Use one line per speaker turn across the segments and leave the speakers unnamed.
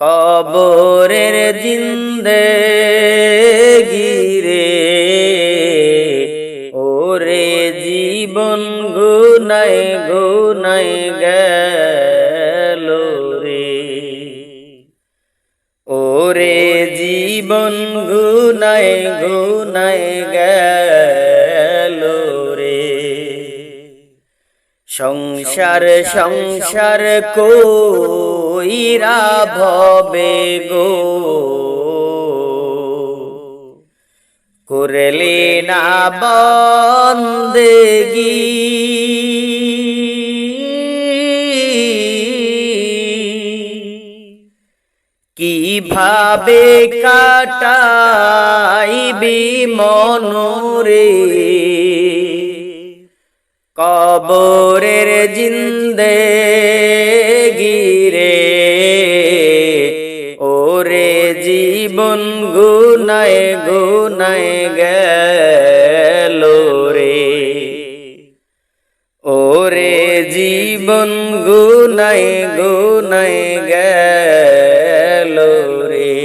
কবরের জিন্দে গিরে ওরে জীবন গুনাই গুনাই গেল রে। ওরে জীবন গুনাই গুনাই গেল রে। সংসার সংসার কইরা ভবে গো। করলে না বন্দেগি। কীভাবে কাটাইবি মনরে? কবরের জিন্দে জীবন গুনায় গুনায় গেল রে। ওরে জীবন গুনায় গুনায় গেল রে।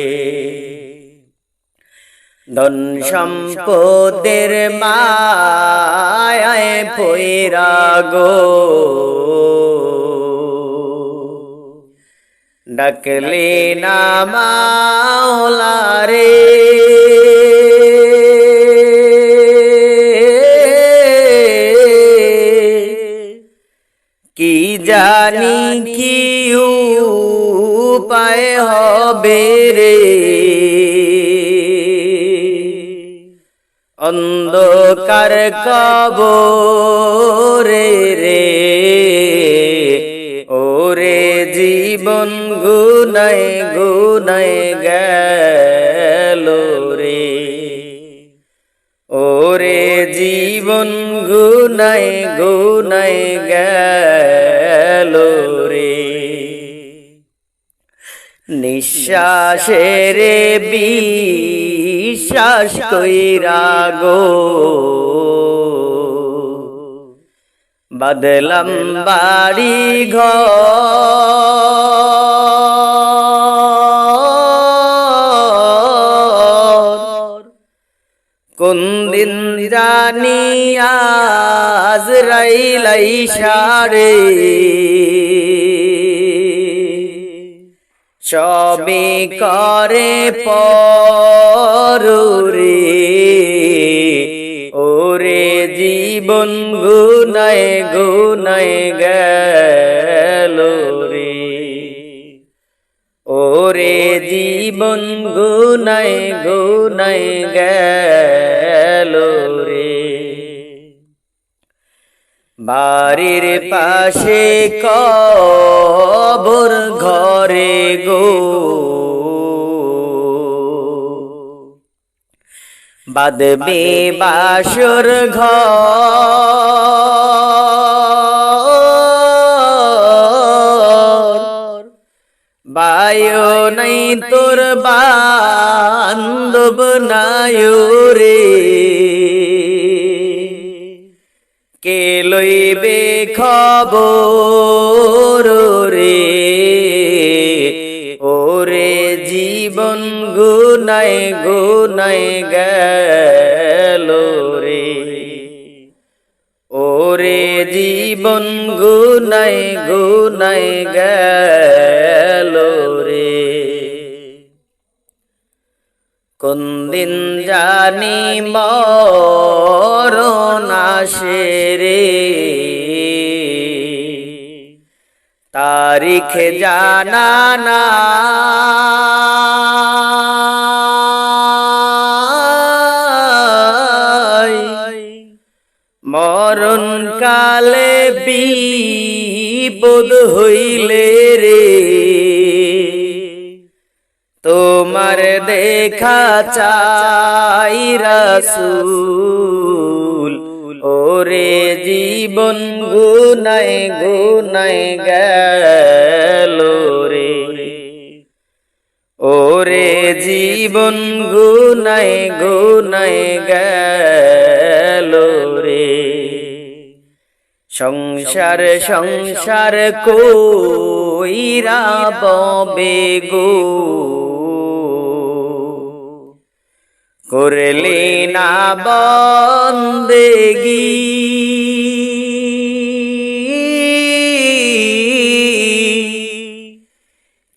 ধন সম্পদের মায় পৈরা গো। ডাকলে না মাওলা রে কি জানি কি উপায় হবে রে। অন্ধকার কবরে ওরে জীবন গুনাই গুনাই গেল রে। নিঃশ্বাসের বিশ্বাস কইরা গো। বদলম বাড়ি ঘর। দিন জানি আজ রাইলাই সারে সবে করে পরে ওরে জীবন গুনায় গুনায় গেল রে। ওরে জীবন গুনায় গুনায় গেল বাড়ির পাশে কবর ঘরে গো। বাদবে বাসর ঘর। বায়ো নাই তোর বান্ধব নায়ো রে লইবে খবর রে। ওরে জীবন গুনাই গুনাই গেল রে। ওরে জীবন গুনাই গুনাই গেল রে। কোন দিন জানি মরণ আসে। তারিখ জানানা মরণ কালে বিপদ হইলে রে। তোমার দেখা চাই রাসূল। ওরে জীবন গুনাই গুনাই গেল রে। ওরে জীবন গুনাই গুনাই গেল রে। সংসার সংসার কইরা ববে গো। করলে না বন্দেগি।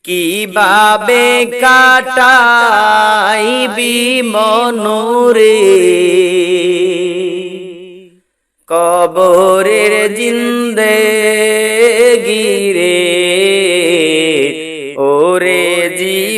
কীভাবে কাটাইবি মনোরে? কবরের জিন্দে গিরে ওরে